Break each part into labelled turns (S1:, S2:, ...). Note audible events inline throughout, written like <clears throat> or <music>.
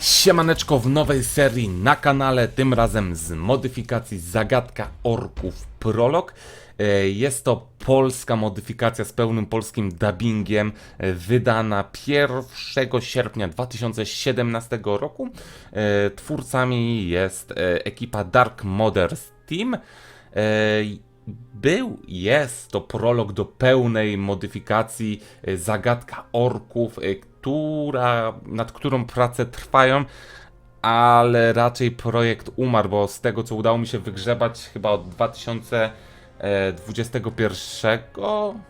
S1: Siemaneczko w nowej serii na kanale, tym razem z modyfikacji Zagadka Orków Prolog. E, Jest to polska modyfikacja z pełnym polskim dubbingiem, e, wydana 1 sierpnia 2017 roku. E, Twórcami jest ekipa Dark Mothers Team. Był, jest to prolog do pełnej modyfikacji Zagadka Orków, która, nad którą prace trwają, ale raczej projekt umarł, bo z tego co udało mi się wygrzebać chyba od 2021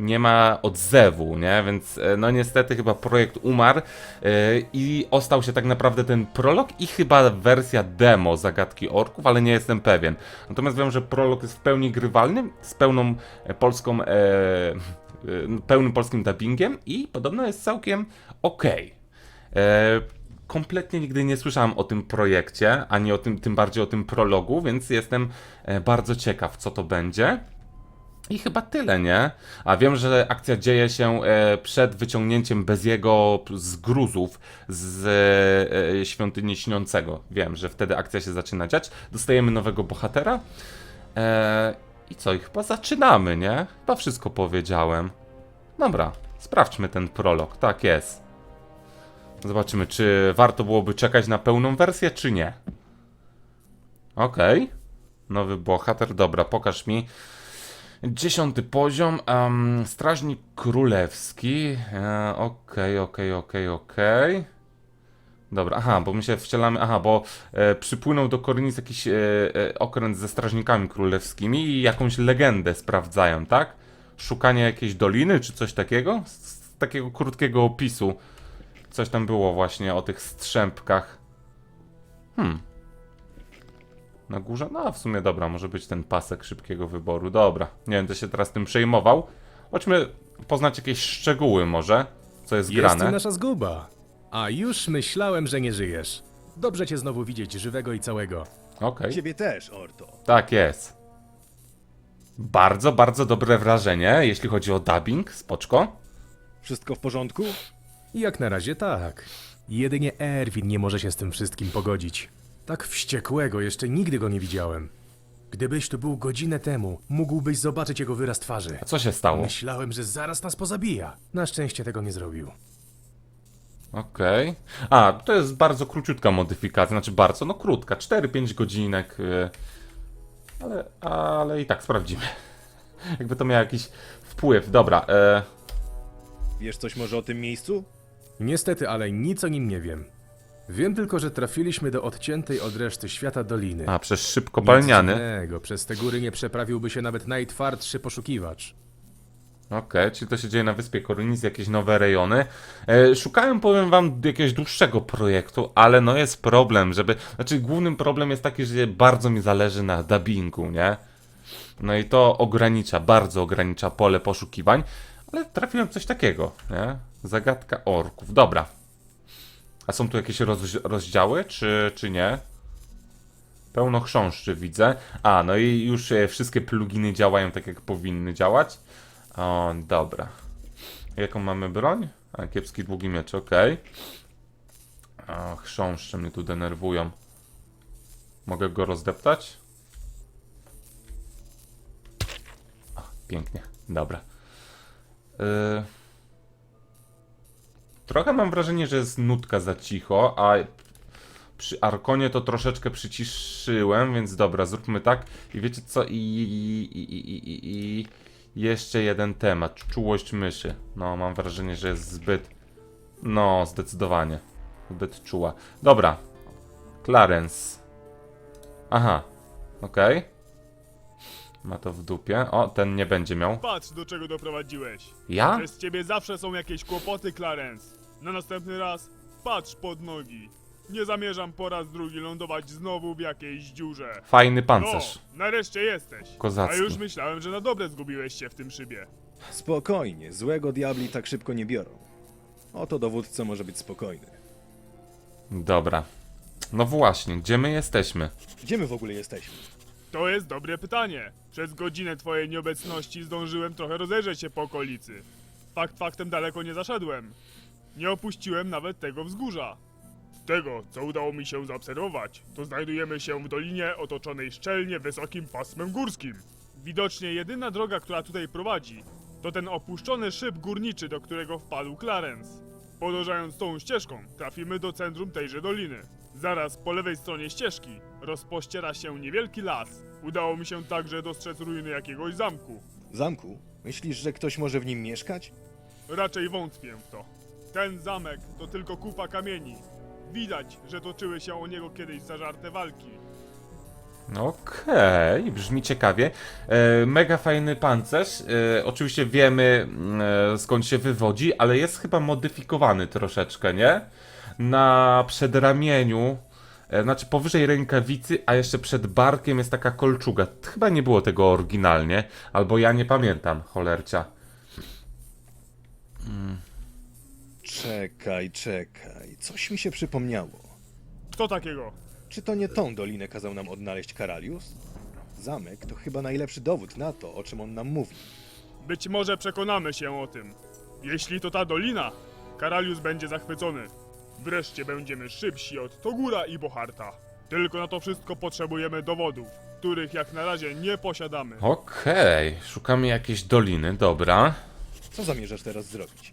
S1: nie ma odzewu, nie? Więc e, no niestety chyba projekt umarł e, i ostał się tak naprawdę ten prolog i chyba wersja demo Zagadki Orków, ale nie jestem pewien. Natomiast wiem, że prolog jest w pełni grywalny, z pełną e, polską, e, pełnym polskim dubbingiem i podobno jest całkiem okej. E, Kompletnie nigdy nie słyszałem o tym projekcie, ani o tym, tym bardziej o tym prologu, więc jestem e, bardzo ciekaw, co to będzie. I chyba tyle, nie? A wiem, że akcja dzieje się e, przed wyciągnięciem Beziego z gruzów z świątyni śniącego. Wiem, że wtedy akcja się zaczyna dziać. Dostajemy nowego bohatera. I co? I chyba zaczynamy, nie? Chyba wszystko powiedziałem. Dobra, sprawdźmy ten prolog. Tak jest. Zobaczymy, czy warto byłoby czekać na pełną wersję, czy nie. Okej. Nowy bohater, dobra, pokaż mi. Dziesiąty poziom, em, Strażnik Królewski. E, Okej, okej, okej, okej. Dobra, aha, bo my się wcielamy, aha, bo e, przypłynął do Korynis jakiś e, e, okręt ze strażnikami królewskimi i jakąś legendę sprawdzają, tak? Szukanie jakiejś doliny czy coś takiego? Z, z takiego krótkiego opisu. Coś tam było właśnie o tych strzępkach. Hmm. Na górze? No, w sumie dobra, może być ten pasek szybkiego wyboru. Dobra, nie będę się teraz tym przejmował. Chodźmy poznać jakieś szczegóły może, co jest
S2: Jest
S1: grane.
S2: tu nasza zguba. A już myślałem, że nie żyjesz. Dobrze cię znowu widzieć żywego i całego.
S1: Okej,
S3: Ciebie też, Orto.
S1: tak jest. Bardzo, bardzo dobre wrażenie, jeśli chodzi o dubbing, spoczko.
S3: Wszystko w porządku?
S2: Jak na razie tak. Jedynie Erwin nie może się z tym wszystkim pogodzić. Tak wściekłego jeszcze nigdy go nie widziałem. Gdybyś tu był godzinę temu, mógłbyś zobaczyć jego wyraz twarzy.
S1: A co się stało?
S2: Myślałem, że zaraz nas pozabija. Na szczęście tego nie zrobił.
S1: Okej. A, to jest bardzo króciutka modyfikacja, znaczy bardzo, no krótka, 4-5 godzinek. y, Ale, ale i tak sprawdzimy. <laughs> Jakby to miało jakiś wpływ. Dobra, e,
S3: Wiesz coś może o tym miejscu?
S2: Niestety, ale nic o nim nie wiem. Wiem tylko, że trafiliśmy do odciętej od reszty świata doliny.
S1: a przez
S2: Nic
S1: szybkopalniany.
S2: dziwnego, przez te góry nie przeprawiłby się nawet najtwardszy poszukiwacz.
S1: Okej, czyli to się dzieje na wyspie Korynis, jakieś nowe rejony. E, szukałem, powiem wam, jakiegoś dłuższego projektu, ale no jest problem, żeby... Znaczy głównym problem jest taki, że bardzo mi zależy na dubbingu, nie? No i to ogranicza, bardzo ogranicza pole poszukiwań, ale trafiłem coś takiego, nie? Zagadka orków, dobra. A są tu jakieś roz, rozdziały, czy, czy nie? Pełno chrząszczy widzę. A, no i już e, wszystkie pluginy działają tak, jak powinny działać. O, dobra. Jaką mamy broń? A, kiepski długi miecz, okej. Okay. Chrząszcze mnie tu denerwują. Mogę go rozdeptać? O, pięknie, dobra. Yy... Trochę mam wrażenie, że jest nutka za cicho, a przy Arkonie to troszeczkę przyciszyłem, więc dobra, zróbmy tak. I wiecie co? I, i, i, i, i, i jeszcze jeden temat. Czułość myszy. No, mam wrażenie, że jest zbyt. No, zdecydowanie. Zbyt czuła. Dobra. Clarence. Aha. Okej. Ma to w dupie. O, ten nie będzie miał.
S4: Patrz, do czego doprowadziłeś.
S1: Ja?
S4: Przez ciebie zawsze są jakieś kłopoty, Clarence. Na następny raz patrz pod nogi. Nie zamierzam po raz drugi lądować znowu w jakiejś dziurze.
S1: Fajny
S4: No,
S1: pancerz.
S4: nareszcie jesteś.
S1: Kozacki.
S4: A już myślałem, że na dobre zgubiłeś się w tym szybie.
S3: Spokojnie, złego diabli tak szybko nie biorą. Oto dowódca może być spokojny.
S1: Dobra. No właśnie, gdzie my jesteśmy?
S3: Gdzie my w ogóle jesteśmy?
S4: To jest dobre pytanie. Przez godzinę twojej nieobecności zdążyłem trochę rozejrzeć się po okolicy. Fakt faktem daleko nie zaszedłem. Nie opuściłem nawet tego wzgórza. Tego, co udało mi się zaobserwować, to znajdujemy się w dolinie otoczonej szczelnie wysokim pasmem górskim. Widocznie jedyna droga, która tutaj prowadzi, to ten opuszczony szyb górniczy, do którego wpadł Clarence. Podążając tą ścieżką, trafimy do centrum tejże doliny. Zaraz po lewej stronie ścieżki rozpościera się niewielki las. Udało mi się także dostrzec ruiny jakiegoś zamku.
S3: Zamku? Myślisz, że ktoś może w nim mieszkać?
S4: Raczej wątpię w to. Ten zamek to tylko kupa kamieni. Widać, że toczyły się o niego kiedyś zażarte walki.
S1: Okej, brzmi ciekawie. E, mega fajny pancerz. E, oczywiście wiemy e, skąd się wywodzi, ale jest chyba modyfikowany troszeczkę, nie? Na przedramieniu, e, znaczy powyżej rękawicy, a jeszcze przed barkiem jest taka kolczuga. Chyba nie było tego oryginalnie, albo ja nie pamiętam, cholercia.
S3: Czekaj, czekaj. Coś mi się przypomniało.
S4: Co takiego?
S3: Czy to nie tą dolinę kazał nam odnaleźć Karalius? Zamek to chyba najlepszy dowód na to, o czym on nam mówi.
S4: Być może przekonamy się o tym. Jeśli to ta dolina, Karalius będzie zachwycony. Wreszcie będziemy szybsi od Togura i Boharta. Tylko na to wszystko potrzebujemy dowodów, których jak na razie nie posiadamy.
S1: Okej, szukamy jakiejś doliny, dobra.
S3: Co zamierzasz teraz zrobić?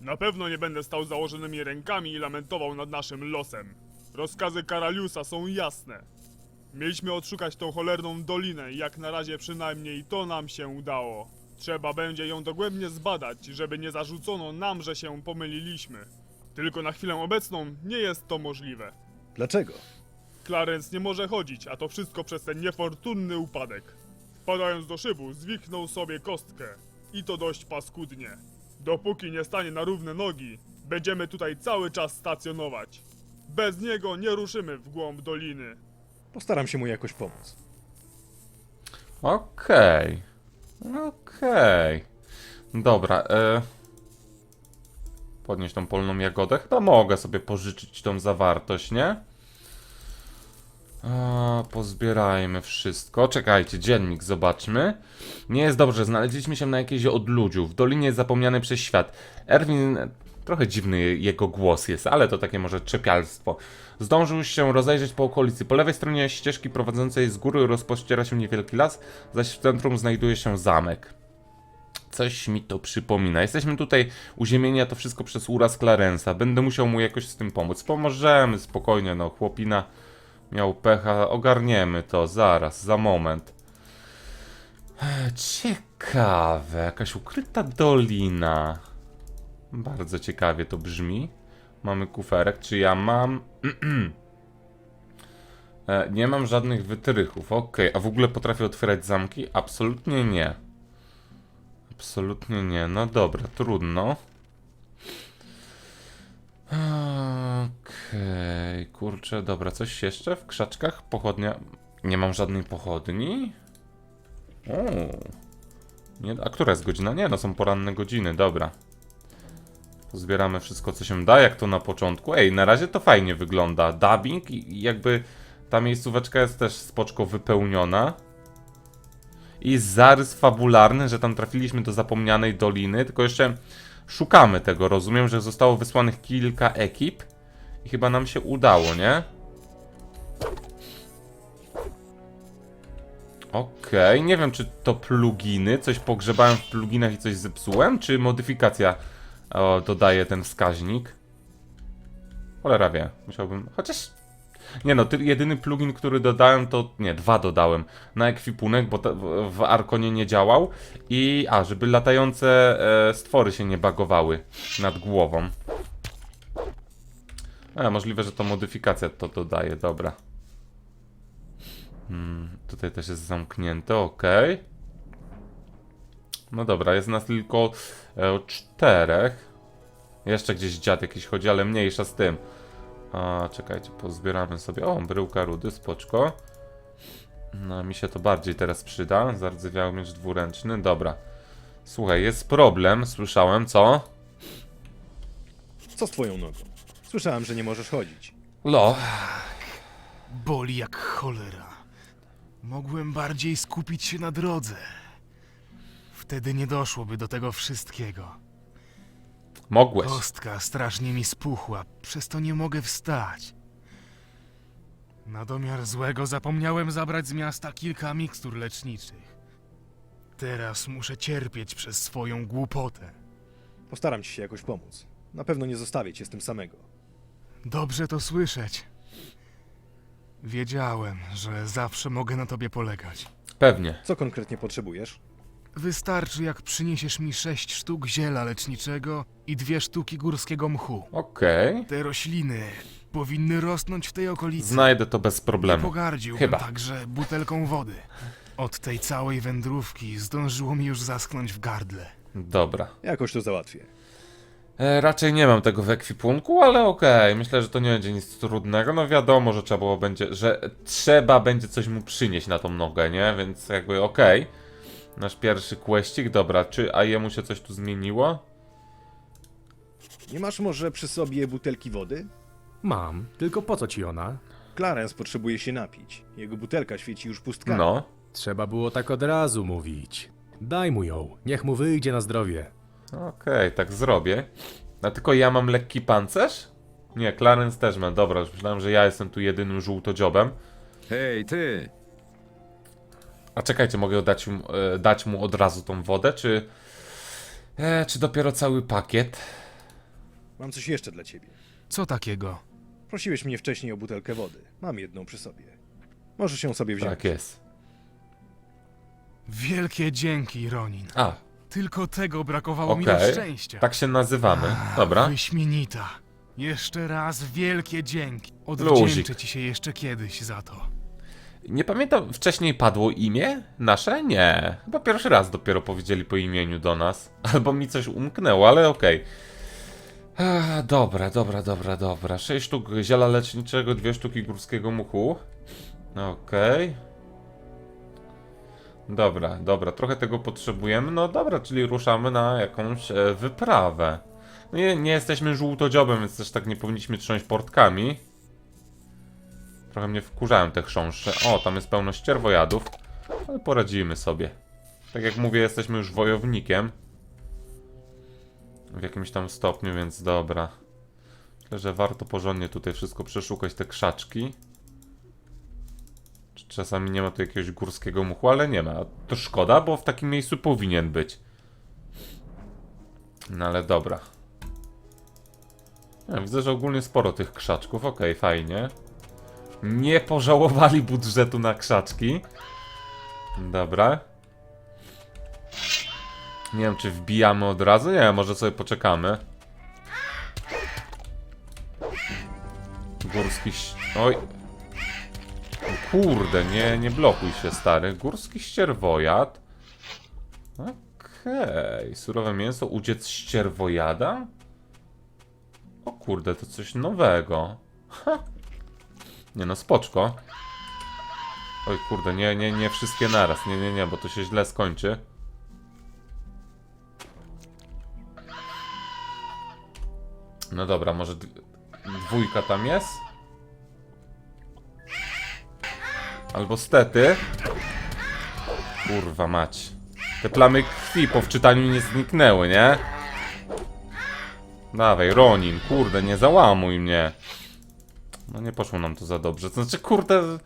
S4: Na pewno nie będę stał założonymi rękami i lamentował nad naszym losem. Rozkazy Karaliusa są jasne. Mieliśmy odszukać tą cholerną dolinę i jak na razie przynajmniej to nam się udało. Trzeba będzie ją dogłębnie zbadać, żeby nie zarzucono nam, że się pomyliliśmy. Tylko na chwilę obecną nie jest to możliwe.
S3: Dlaczego?
S4: Clarence nie może chodzić, a to wszystko przez ten niefortunny upadek. Wpadając do szybu, zwiknął sobie kostkę. I to dość paskudnie. Dopóki nie stanie na równe nogi, będziemy tutaj cały czas stacjonować. Bez niego nie ruszymy w głąb doliny.
S3: Postaram się mu jakoś pomóc.
S1: Okej. Okej. Dobra, e... Podnieść tą polną jagodę? Chyba mogę sobie pożyczyć tą zawartość, nie? A, pozbierajmy wszystko. Czekajcie, dziennik zobaczmy. Nie jest dobrze, znaleźliśmy się na jakiejś odludziu, w Dolinie Zapomnianej przez Świat. Erwin, trochę dziwny jego głos jest, ale to takie może czepialstwo. Zdążył się rozejrzeć po okolicy. Po lewej stronie ścieżki prowadzącej z góry rozpościera się niewielki las, zaś w centrum znajduje się zamek. Coś mi to przypomina. Jesteśmy tutaj uziemieni, a to wszystko przez uraz Clarensa. Będę musiał mu jakoś z tym pomóc. Pomożemy, spokojnie, no, chłopina miał pecha. Ogarniemy to zaraz, za moment. Ciekawe, jakaś ukryta dolina. Bardzo ciekawie to brzmi. Mamy kuferek. Czy ja mam. <clears throat> E, nie mam żadnych wytrychów. Okej, a w ogóle potrafię otwierać zamki? Absolutnie nie. Absolutnie nie. No dobra, trudno. Okej, kurczę, dobra, coś jeszcze w krzaczkach? Pochodnia. Nie mam żadnej pochodni? O. Nie, a która jest godzina? Nie, no są poranne godziny, dobra. Pozbieramy wszystko, co się da, jak to na początku. Ej, na razie to fajnie wygląda. Dubbing i jakby ta miejscóweczka jest też spoczko wypełniona. I zarys fabularny, że tam trafiliśmy do zapomnianej doliny, tylko jeszcze szukamy tego. Rozumiem, że zostało wysłanych kilka ekip i chyba nam się udało, nie? Okej, nie wiem czy to pluginy, coś pogrzebałem w pluginach i coś zepsułem, czy modyfikacja o, dodaje ten wskaźnik. Cholera wie, musiałbym, chociaż... Nie no, ty, jedyny plugin, który dodałem to, nie, dwa dodałem na ekwipunek, bo ta, w, w Arkonie nie działał i, a, żeby latające e, stwory się nie bagowały nad głową. A, możliwe, że to modyfikacja to dodaje, dobra. Hmm, tutaj też jest zamknięte, ok. No dobra, jest nas tylko e, czterech. Jeszcze gdzieś dziad jakiś chodzi, ale mniejsza z tym. A, czekajcie, pozbieramy sobie. O, bryłka rudy, spoczko. No, mi się to bardziej teraz przyda. Zardzewiały miecz dwuręczny. Dobra. Słuchaj, jest problem, słyszałem, co?
S3: Co z twoją nogą? Słyszałem, że nie możesz chodzić.
S1: Lo.
S5: Boli jak cholera. Mogłem bardziej skupić się na drodze. Wtedy nie doszłoby do tego wszystkiego.
S1: Mogłeś.
S5: Kostka strasznie mi spuchła, przez to nie mogę wstać. Na domiar złego zapomniałem zabrać z miasta kilka mikstur leczniczych. Teraz muszę cierpieć przez swoją głupotę.
S3: Postaram ci się jakoś pomóc. Na pewno nie zostawię cię z tym samego.
S5: Dobrze to słyszeć. Wiedziałem, że zawsze mogę na tobie polegać.
S1: Pewnie.
S3: Co konkretnie potrzebujesz?
S5: Wystarczy, jak przyniesiesz mi sześć sztuk ziela leczniczego i dwie sztuki górskiego mchu.
S1: Okej.
S5: Te rośliny powinny rosnąć w tej okolicy.
S1: Znajdę to bez problemu.
S5: Pogardziłbym
S1: Chyba.
S5: także butelką wody. Od tej całej wędrówki zdążyło mi już zaschnąć w gardle.
S1: Dobra.
S3: Jakoś to załatwię.
S1: E, raczej nie mam tego w ekwipunku, ale okej. Myślę, że to nie będzie nic trudnego. No wiadomo, że trzeba było będzie, że trzeba będzie coś mu przynieść na tą nogę, nie? Więc jakby okej. Nasz pierwszy kłeścik, dobra. Czy a jemu się coś tu zmieniło?
S3: Nie masz może przy sobie butelki wody?
S2: Mam, tylko po co ci ona?
S3: Clarence potrzebuje się napić. Jego butelka świeci już pustkami.
S1: No.
S2: Trzeba było tak od razu mówić. Daj mu ją, niech mu wyjdzie na zdrowie.
S1: Okej, tak zrobię. A tylko ja mam lekki pancerz? Nie, Clarence też ma. Dobra, już myślałem, że ja jestem tu jedynym żółtodziobem.
S6: Hej, ty!
S1: A czekajcie, mogę dać mu, e, dać mu od razu tą wodę, czy... E, czy dopiero cały pakiet?
S3: Mam coś jeszcze dla ciebie.
S5: Co takiego?
S3: Prosiłeś mnie wcześniej o butelkę wody. Mam jedną przy sobie. Możesz ją sobie wziąć.
S1: Tak jest.
S5: Wielkie dzięki, Ronin.
S1: A,
S5: Tylko tego brakowało mi do
S1: okej.
S5: szczęścia.
S1: Tak się nazywamy. Dobra.
S5: Wyśmienita. Jeszcze raz wielkie dzięki.
S1: Luzik.
S5: Odwdzięczę ci się jeszcze kiedyś za to.
S1: Nie pamiętam, wcześniej padło imię nasze? Nie. Chyba pierwszy raz dopiero powiedzieli po imieniu do nas. <laughs> Albo mi coś umknęło, ale okej. Ech, Dobra, dobra, dobra, dobra. 6 sztuk ziela leczniczego, dwie sztuki górskiego muchu. Okej. Dobra, dobra, trochę tego potrzebujemy. No dobra, czyli ruszamy na jakąś e, wyprawę. Nie, nie jesteśmy żółtodziobem, więc też tak nie powinniśmy trząść portkami. Trochę mnie wkurzają te chrząszcze. O, tam jest pełno ścierwojadów. Ale poradzimy sobie. Tak jak mówię, jesteśmy już wojownikiem. W jakimś tam stopniu, więc dobra. Myślę, że warto porządnie tutaj wszystko przeszukać, te krzaczki. Czasami nie ma tu jakiegoś górskiego muchu, ale nie ma. To szkoda, bo w takim miejscu powinien być. No ale dobra. Ja widzę, że ogólnie sporo tych krzaczków. Okej, fajnie. Nie pożałowali budżetu na krzaczki. Dobra. Nie wiem, czy wbijamy od razu. Nie, może sobie poczekamy. Górski... Oj. Kurde, nie, nie blokuj się, stary. Górski ścierwojad. Okej. Surowe mięso, uciec ścierwojada? O kurde, to coś nowego. Ha. Nie no, spoczko. Oj kurde, nie, nie, nie wszystkie naraz. Nie, nie, nie, bo to się źle skończy. No dobra, może dwójka tam jest? Albo stety. Kurwa mać. Te plamy krwi po wczytaniu nie zniknęły, nie? Dawaj, Ronin, kurde, nie załamuj mnie. No nie poszło nam to za dobrze. To znaczy, kurde,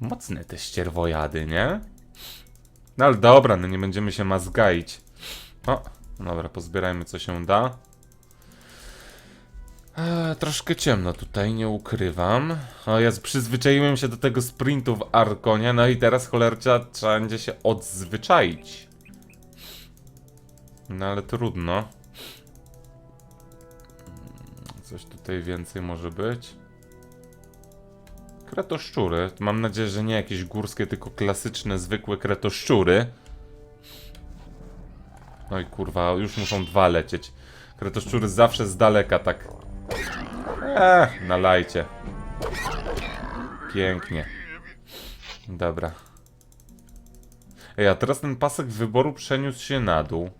S1: mocne te ścierwojady, nie? No ale dobra, no nie będziemy się mazgaić. O, dobra, pozbierajmy co się da. Eee, troszkę ciemno tutaj, nie ukrywam. O, ja przyzwyczaiłem się do tego sprintu w Arkonie, no i teraz cholercia trzeba będzie się odzwyczaić. No ale trudno. Coś tutaj więcej może być. Kretoszczury. Mam nadzieję, że nie jakieś górskie, tylko klasyczne, zwykłe kretoszczury. Oj kurwa, już muszą dwa lecieć. Kretoszczury zawsze z daleka tak. Eee, nalajcie. Pięknie. Dobra. Ej, a teraz ten pasek wyboru przeniósł się na dół.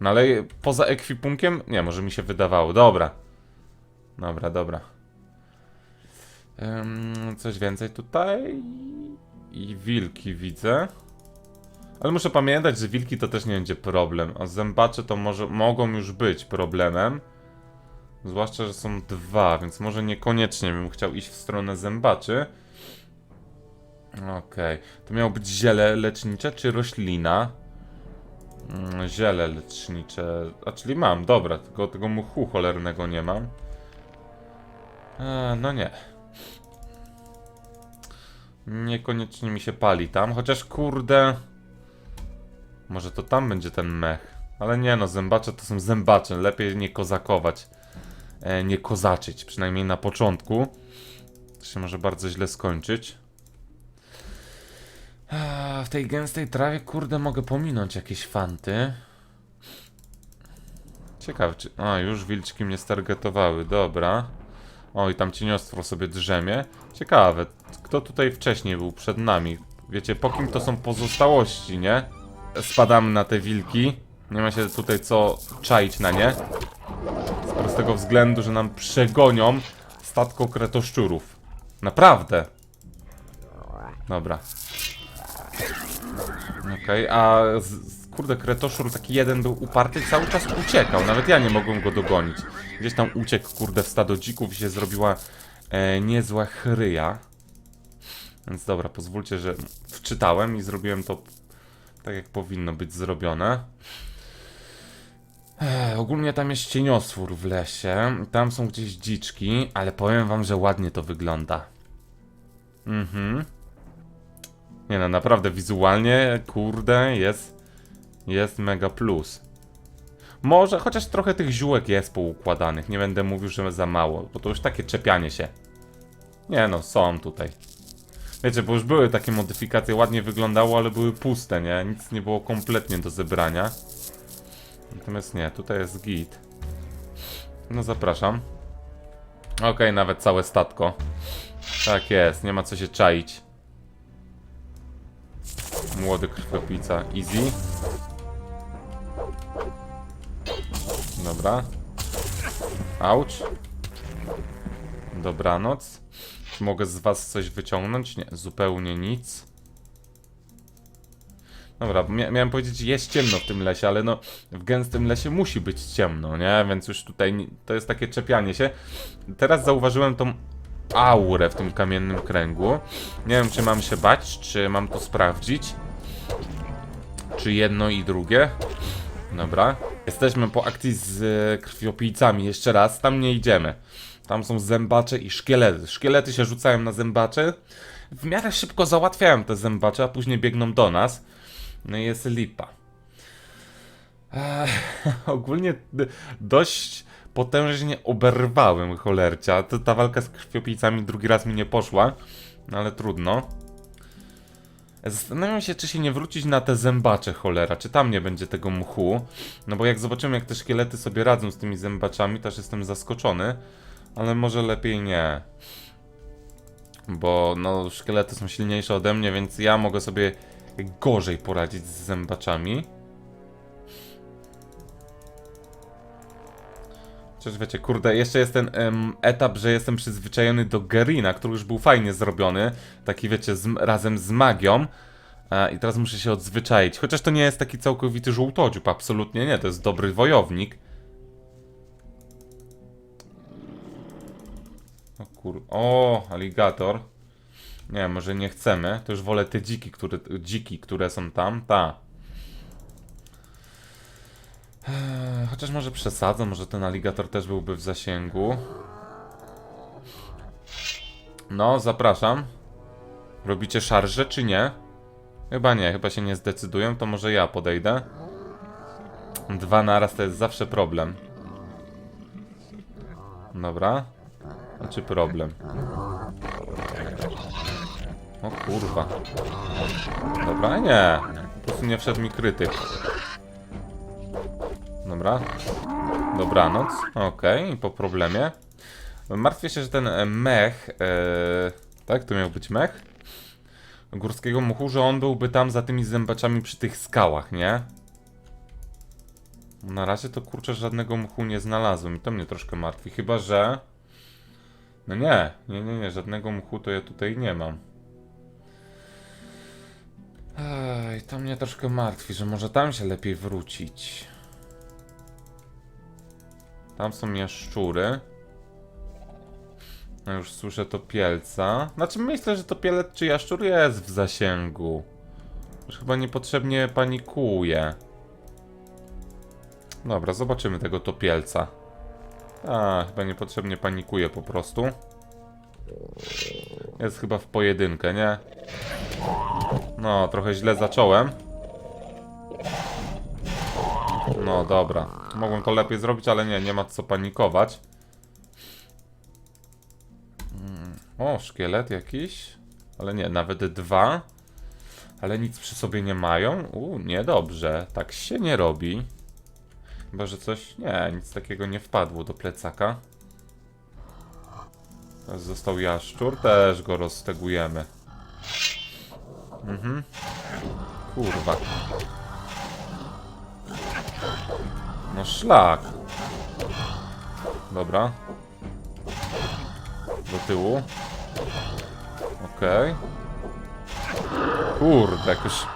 S1: No ale poza ekwipunkiem? Nie, może mi się wydawało. Dobra. Dobra, dobra. Ym, coś więcej tutaj. I wilki widzę. Ale muszę pamiętać, że wilki to też nie będzie problem, a zębacze to może mogą już być problemem. Zwłaszcza, że są dwa, więc może niekoniecznie bym chciał iść w stronę zębaczy. Okej, to miało być ziele lecznicze czy roślina? Mm, Ziele lecznicze, a czyli mam, dobra, tylko tego mchu cholernego nie mam. E, no nie. Niekoniecznie mi się pali tam, chociaż kurde... Może to tam będzie ten mech. Ale nie no, zębacze to są zębacze, lepiej nie kozakować. E, nie kozaczyć, przynajmniej na początku. To się może bardzo źle skończyć. A, w tej gęstej trawie, kurde, mogę pominąć jakieś fanty. Ciekawe, czy... A, już wilczki mnie stargetowały, dobra. O, i tam cieniostwo sobie drzemie. Ciekawe, kto tutaj wcześniej był przed nami? Wiecie, po kim to są pozostałości, nie? Spadamy na te wilki. Nie ma się tutaj co czaić na nie. Z prostego względu, że nam przegonią statko kretoszczurów. Naprawdę. Dobra. Okej, a z, z, kurde, kretoszur taki jeden był uparty, cały czas uciekał. Nawet ja nie mogłem go dogonić. Gdzieś tam uciekł, kurde, w stado dzików i się zrobiła e, niezła chryja. Więc dobra, pozwólcie, że wczytałem i zrobiłem to tak, jak powinno być zrobione. Ech, ogólnie tam jest cienioswór w lesie. Tam są gdzieś dziczki, ale powiem wam, że ładnie to wygląda. Mhm. Nie no, naprawdę wizualnie, kurde, jest, jest mega plus. Może, chociaż trochę tych ziółek jest poukładanych, nie będę mówił, że za mało, bo to już takie czepianie się. Nie no, są tutaj. Wiecie, bo już były takie modyfikacje, ładnie wyglądało, ale były puste, nie? Nic nie było kompletnie do zebrania. Natomiast nie, tutaj jest git. No zapraszam. Okej, nawet całe statko. Tak jest, nie ma co się czaić. Młody krwiopijca, easy. Dobra. Auć. Dobranoc. Czy mogę z was coś wyciągnąć? Nie, zupełnie nic. Dobra, mia miałem powiedzieć, jest ciemno w tym lesie, ale no w gęstym lesie musi być ciemno, nie? Więc już tutaj to jest takie czepianie się. Teraz zauważyłem tą aurę w tym kamiennym kręgu. Nie wiem, czy mam się bać, czy mam to sprawdzić. Czy jedno i drugie. Dobra. Jesteśmy po akcji z e, krwiopijcami. Jeszcze raz, tam nie idziemy. Tam są zębacze i szkielety. Szkielety się rzucają na zębacze. W miarę szybko załatwiają te zębacze, a później biegną do nas. No i jest lipa. Ech, <laughs> ogólnie dość potężnie oberwałem cholercia. Ta walka z krwiopijcami drugi raz mi nie poszła, no ale trudno. Zastanawiam się, czy się nie wrócić na te zębacze, cholera, czy tam nie będzie tego mchu. No bo jak zobaczymy, jak te szkielety sobie radzą z tymi zębaczami, też jestem zaskoczony. Ale może lepiej nie. Bo no, szkielety są silniejsze ode mnie, więc ja mogę sobie gorzej poradzić z zębaczami. Chociaż wiecie, kurde, jeszcze jest ten em, etap, że jestem przyzwyczajony do Gerina, który już był fajnie zrobiony. Taki wiecie, z, razem z magią. E, I teraz muszę się odzwyczaić. Chociaż to nie jest taki całkowity żółtodziób, absolutnie nie, to jest dobry wojownik. O kur... O, aligator. Nie, może nie chcemy. To już wolę te dziki, które, dziki, które są tam. Ta. Eee, Chociaż może przesadzę, może ten aligator też byłby w zasięgu. No, zapraszam. Robicie szarże, czy nie? Chyba nie, chyba się nie zdecydują, to może ja podejdę. Dwa naraz to jest zawsze problem. Dobra. Znaczy problem. O kurwa. Dobra, nie. Po prostu nie wszedł mi krytyk. Dobra. Dobranoc. Okej, i po problemie. Martwię się, że ten e, mech, e, tak, to miał być mech? Górskiego muchu, że on byłby tam za tymi zębaczami przy tych skałach, nie? Na razie to kurczę żadnego mchu nie znalazłem i to mnie troszkę martwi, chyba że... No nie, nie, nie, nie, żadnego mchu to ja tutaj nie mam. Ej, to mnie troszkę martwi, że może tam się lepiej wrócić. Tam są jaszczury. No już słyszę topielca. Znaczy myślę, że topielec czy jaszczur jest w zasięgu. Już chyba niepotrzebnie panikuje. Dobra, zobaczymy tego topielca. A, chyba niepotrzebnie panikuje po prostu. Jest chyba w pojedynkę, nie? No, trochę źle zacząłem. No, dobra. Mogłem to lepiej zrobić, ale nie, nie ma co panikować. Mm, O, szkielet jakiś. Ale nie, nawet dwa. Ale nic przy sobie nie mają. U, niedobrze. Tak się nie robi. Chyba, że coś... Nie, nic takiego nie wpadło do plecaka. Teraz został jaszczur. Też go roztegujemy. Mhm. Kurwa. No szlak. Dobra. Do tyłu. Okej. Kurde, jakoś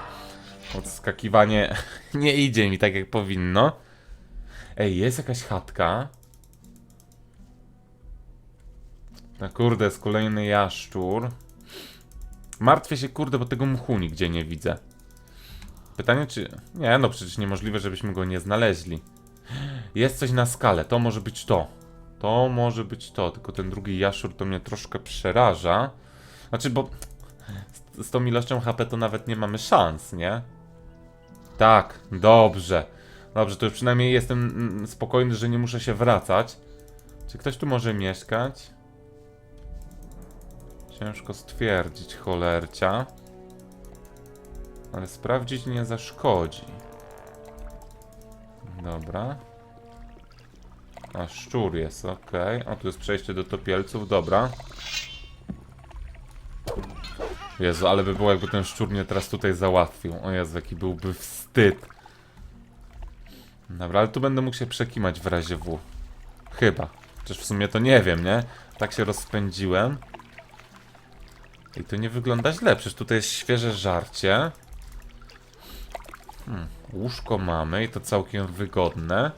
S1: odskakiwanie <laughs> nie idzie mi tak jak powinno. Ej, jest jakaś chatka. Na kurde, jest kolejny jaszczur. Martwię się, kurde, bo tego mchu nigdzie nie widzę. Pytanie, czy... Nie, no przecież niemożliwe, żebyśmy go nie znaleźli. Jest coś na skalę, to może być to. To może być to, tylko ten drugi jaszczur to mnie troszkę przeraża. Znaczy, bo z, z tą ilością HP to nawet nie mamy szans, nie? Tak, dobrze. Dobrze, to już przynajmniej jestem mm, spokojny, że nie muszę się wracać. Czy ktoś tu może mieszkać? Ciężko stwierdzić, cholercia. Ale sprawdzić nie zaszkodzi. Dobra. A szczur jest, ok. O, tu jest przejście do topielców, dobra. Jezu, ale by było jakby ten szczur mnie teraz tutaj załatwił. O Jezu, jaki byłby wstyd. Dobra, ale tu będę mógł się przekimać w razie W. Chyba. Chociaż w sumie to nie wiem, nie? Tak się rozpędziłem. I to nie wygląda źle, przecież tutaj jest świeże żarcie. Hmm, łóżko mamy i to całkiem wygodne.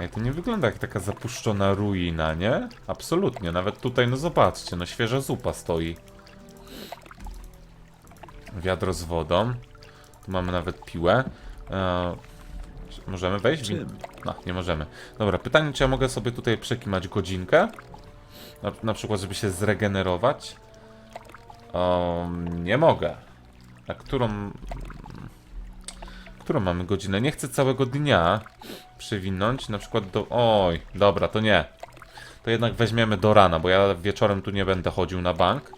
S1: Ej, to nie wygląda jak taka zapuszczona ruina, nie? Absolutnie, nawet tutaj, no zobaczcie, no świeża zupa stoi. Wiadro z wodą. Tu mamy nawet piłę. Eee, czy możemy wejść? No, nie możemy. Dobra, pytanie, czy ja mogę sobie tutaj przekimać godzinkę? Na, na przykład, żeby się zregenerować? Um, nie mogę. A którą... Którą mamy godzinę? Nie chcę całego dnia przywinąć, na przykład do... Oj, dobra, to nie. To jednak weźmiemy do rana, bo ja wieczorem tu nie będę chodził na bank.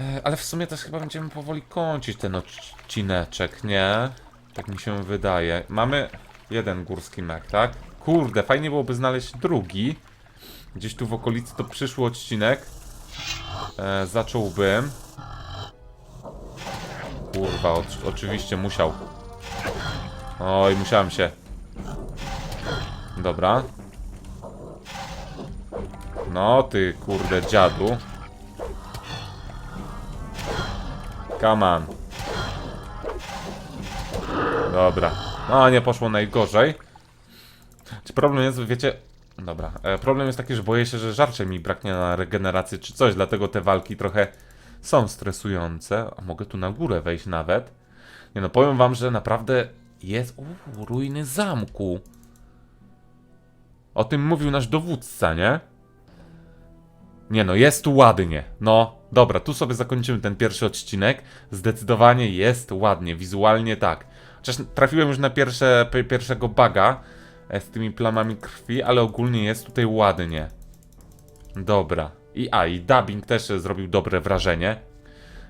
S1: E, Ale w sumie też chyba będziemy powoli kończyć ten odcineczek, nie? Tak mi się wydaje. Mamy jeden górski mek, tak? Kurde, fajnie byłoby znaleźć drugi. Gdzieś tu w okolicy to przyszły odcinek. E, zacząłbym. Kurwa, o, oczywiście musiał. Oj, musiałem się. Dobra. No ty, kurde, dziadu. Come on. Dobra. No, nie poszło najgorzej. Czy problem jest, wiecie... Dobra. E, problem jest taki, że boję się, że żarcie mi braknie na regenerację czy coś, dlatego te walki trochę są stresujące. A mogę tu na górę wejść nawet. Nie no, powiem wam, że naprawdę jest... Uuu, ruiny zamku. O tym mówił nasz dowódca, nie? Nie no, jest tu ładnie. No, dobra, tu sobie zakończymy ten pierwszy odcinek. Zdecydowanie jest ładnie, wizualnie tak. Chociaż trafiłem już na pierwsze, pi- pierwszego baga e, z tymi plamami krwi, ale ogólnie jest tutaj ładnie. Dobra. I a, i dubbing też zrobił dobre wrażenie.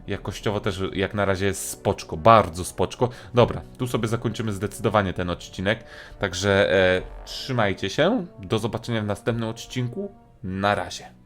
S1: Jakościowo też jak na razie jest spoczko, bardzo spoczko. Dobra, tu sobie zakończymy zdecydowanie ten odcinek. Także e, trzymajcie się. Do zobaczenia w następnym odcinku. Na razie.